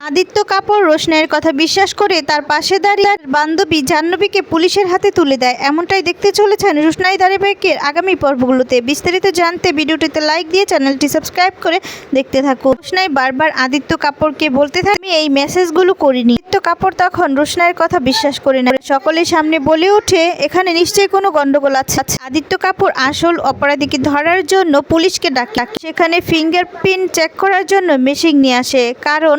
আদিত্য কাপুর রোশনাইয়ের কথা বিশ্বাস করে তার পাশে দাঁড়িয়ে বান্ধবী জাহ্নবীকে পুলিশের হাতে তুলে দেয়। এমনটাই দেখতে চলেছেন রোশনাই ধারাবাহিকের আগামী পর্বগুলোতে। বিস্তারিত জানতে ভিডিওটিতে লাইক দিয়ে চ্যানেলটি সাবস্ক্রাইব করে দেখতে থাকুন। রোশনাই বারবার আদিত্য কাপুরকে বলতে থাকে, আমি এই মেসেজগুলো করিনি। আদিত্য কাপুর তখন রোশনাইয়ের কথা বিশ্বাস করে না সকলের সামনে বলে ওঠে, এখানে নিশ্চয়ই কোনো গন্ডগোল আছে। আদিত্য কাপুর আসল অপরাধীকে ধরার জন্য পুলিশকে ডাকে। সেখানে ফিঙ্গারপ্রিন্ট চেক করার জন্য মেশিন নিয়ে আসে, কারণ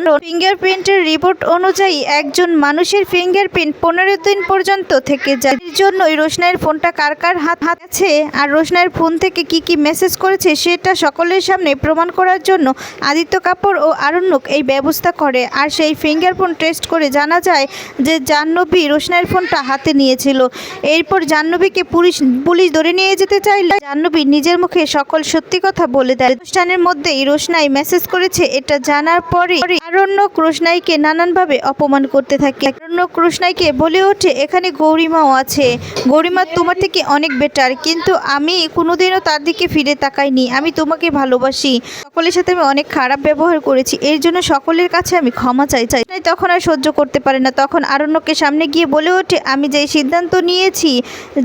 ফিঙ্গারপ্রিন্টের রিপোর্ট অনুযায়ী একজন মানুষের ফিঙ্গারপ্রিন্ট পনেরো দিন পর্যন্ত থেকে যায়। এর জন্যই রোশনাইয়ের ফোনটা কার কার হাত হাত আছে আর রোশনাইয়ের ফোন থেকে কি কি মেসেজ করেছে সেটা সকলের সামনে প্রমাণ করার জন্য আদিত্য কাপুর ও আরণ্যক এই ব্যবস্থা করে। আর সেই ফিঙ্গারপ্রিন্ট টেস্ট করে জানা যায় যে জাহ্নবী রোশনাইয়ের ফোনটা হাতে নিয়েছিল। এরপর জাহ্নবীকে পুলিশ পুলিশ ধরে নিয়ে যেতে চাইলে জাহ্নবী নিজের মুখে সকল সত্যি কথা বলে দেয়। অনুষ্ঠানের মধ্যেই রোশনাই মেসেজ করেছে, এটা জানার পরে আরণ্যক রোশনাইকে নানানভাবে অপমান করতে থাকে। আরণ্যক রোশনাইকে বলে ওঠে, এখানে গৌরিমাও আছে। গৌরিমা তোমার থেকে অনেক বেটার কিন্তু আমি কোনোদিনও তার দিকে ফিরে তাকাইনি। আমি তোমাকে ভালোবাসি। সকলের সাথে আমি অনেক খারাপ ব্যবহার করেছি। এর জন্য সকলের কাছে আমি ক্ষমা চাই চাই। তখন আর সহ্য করতে পারে না। তখন আরণ্যকের সামনে গিয়ে বলে ওঠে, আমি যে সিদ্ধান্ত নিয়েছি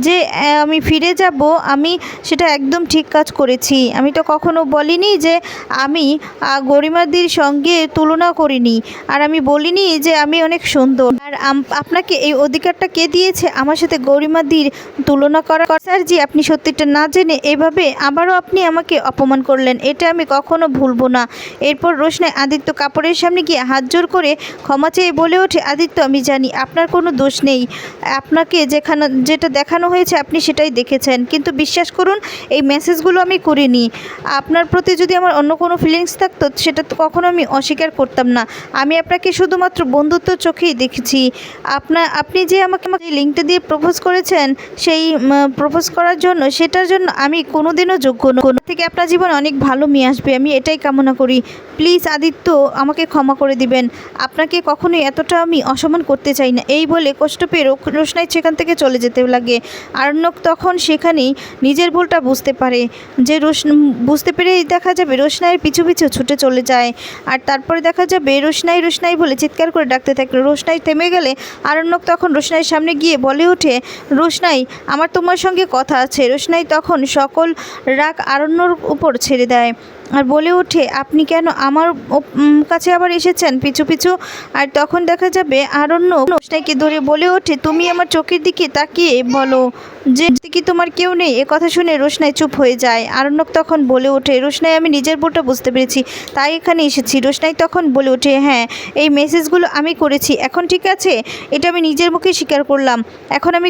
যে আমি ফিরে যাব, আমি সেটা একদম ঠিক কাজ করেছি। আমি তো কখনো বলিনি যে, আমি গরিমাদির সঙ্গে তুলনা করিনি। আর আমি বলিনি যে আমি অনেক সুন্দর। আর আপনাকে এই অধিকারটা কে দিয়েছে? আমার সাথে গরিমাদির তুলনা করা স্যারজি আপনি সত্যিটা না জেনে এভাবে আবারও আপনি আমাকে অপমান করলেন। এটা আমি কখনো ভুলবো না। এরপর রোশনাই আদিত্য কাপড়ের সামনে গিয়ে হাত জোর করে ক্ষমা চেয়ে বলে ওঠে, আদিত্য, আমি জানি আপনার কোনো দোষ নেই। আপনাকে যেখানে যেটা দেখানো হয়েছে আপনি সেটাই দেখেছেন। কিন্তু বিশ্বাস করুন, এই মেসেজগুলো আমি করিনি। আপনার প্রতি যদি আমার অন্য কোনো ফিলিংস থাকতো, সেটা তো কখনো আমি অস্বীকার করতাম না। আমি আপনাকে শুধুমাত্র বন্ধুত্ব চোখেই দেখেছি। আপনা, আপনি যে আমাকে আমাকে লিঙ্কটা দিয়ে প্রপোজ করেছেন, সেই প্রপোজ করার জন্য, সেটার জন্য আমি কোনোদিনও যোগ্য কোনো থেকে আপনার জীবনে অনেক ভালো মেয়ে আসবে, আমি এটাই কামনা করি। প্লিজ আদিত্য, আমাকে ক্ষমা করে দিবেন। আপনাকে কখনোই এতটা আমি অসম্মান করতে চাই না। এই বলে কষ্ট পেয়ে রোশনাই সেখান থেকে চলে যেতে লাগে। আরণ্যক তখন সেখানেই নিজের ভুলটা বুঝতে পারে। যে রোশ বুঝতে পেরেই দেখা যাবে রোশনাইয়ের পিছু পিছু ছুটে চলে যায়। আর তারপরে দেখা যাবে রোশনাই রোশনাই বলে চিৎকার করে ডাকতে থাকল। রোশনাই থেমে গেলে আরণ্যক তখন রোশনাইয়ের সামনে গিয়ে বলে ওঠে, রোশনাই, আমার তোমার সঙ্গে কথা আছে। রোশনাই তখন সকল রাগ আরণ্যর উপর ছেড়ে দেয়। আর বলে ওঠে, আপনি কেন আমার কাছে আবার এসেছেন পিছু পিছু? আর তখন দেখা যাবে আরণ্য রোশনাইকে ধরে বলে ওঠে, তুমি আমার চোখের দিকে তাকিয়ে বলো যে কি তোমার কেউ নেই? এ কথা শুনে রোশনাই চুপ হয়ে যায়। আরণ্যক তখন বলে ওঠে, রোশনাই, আমি নিজের ভুলটা বুঝতে পেরেছি, তাই এখানে এসেছি। রোশনাই তখন বলে ওঠে হ্যাঁ এই মেসেজগুলো আমি করেছি, এখন ঠিক আছে? এটা আমি নিজের মুখে স্বীকার করলাম, এখন আমি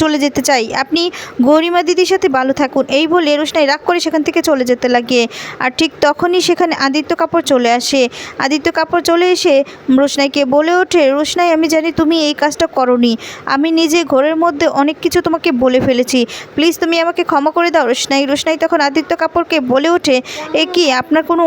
চলে যেতে চাই। আপনি গরিমা দিদির সাথে ভালো থাকুন। এই বলে রোশনাই রাগ করে সেখান থেকে চলে যেতে লাগে। আর ঠিক তখনই সেখানে আদিত্য কাপড় চলে আসে। আদিত্য কাপড় চলে এসে রোশনাইকে বলে ওঠে, রোশনাই, আমি জানি তুমি এই কাজটা করনি। আমি নিজে ঘরের মধ্যে অনেক কিছু তোমাকে বলে ফেলেছি। প্লিজ তুমি আমাকে ক্ষমা করে দাও, রোশনাই। রোশনাই তখন আদিত্য কাপড়কে বলে ওঠে, এ কি, আপনার কোনো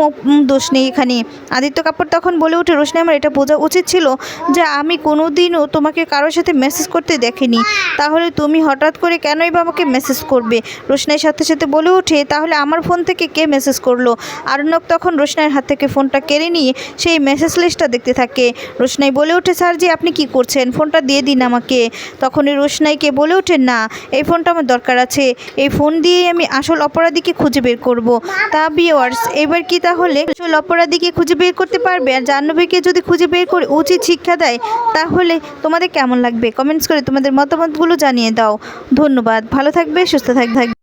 দোষ নেই এখানে? আদিত্য কাপড় তখন বলে ওঠে, রোশনাই, আমার এটা বোঝা উচিত ছিল যে আমি কোনো দিনও তোমাকে কারোর সাথে মেসেজ করতে দেখিনি। তাহলে তুমি হঠাৎ করে কেনই বা আমাকে মেসেজ করবে? রোশনাইয়ের সাথে সাথে বলে ওঠে, তাহলে আমার ফোন থেকে কে মেসেজ করল। আরণ্যক তখন রোশনাইয়ের হাত থেকে ফোনটা কেড়ে নিয়ে সেই মেসেজ লিস্টটা দেখতে থাকে। রোশনাই বলে ওঠে, স্যার যে আপনি কি করছেন? ফোনটা দিয়ে দিন আমাকে। তখন এই রোশনাইকে বলে ওঠে, না, এই ফোনটা আমার দরকার আছে। এই ফোন দিয়েই আমি আসল অপরাধীকে খুঁজে বের করব। তা বিওয়ার্স এবার কি তাহলে আসল অপরাধীকে খুঁজে বের করতে পারবে? আর জাহ্নবীকে যদি খুঁজে বের করে উচিত শিক্ষা দেয়, তাহলে তোমাদের কেমন লাগবে? কমেন্টস করে তোমাদের মতামতগুলো জানিয়ে দাও। ধন্যবাদ। ভালো থাকবে, সুস্থ থাকবে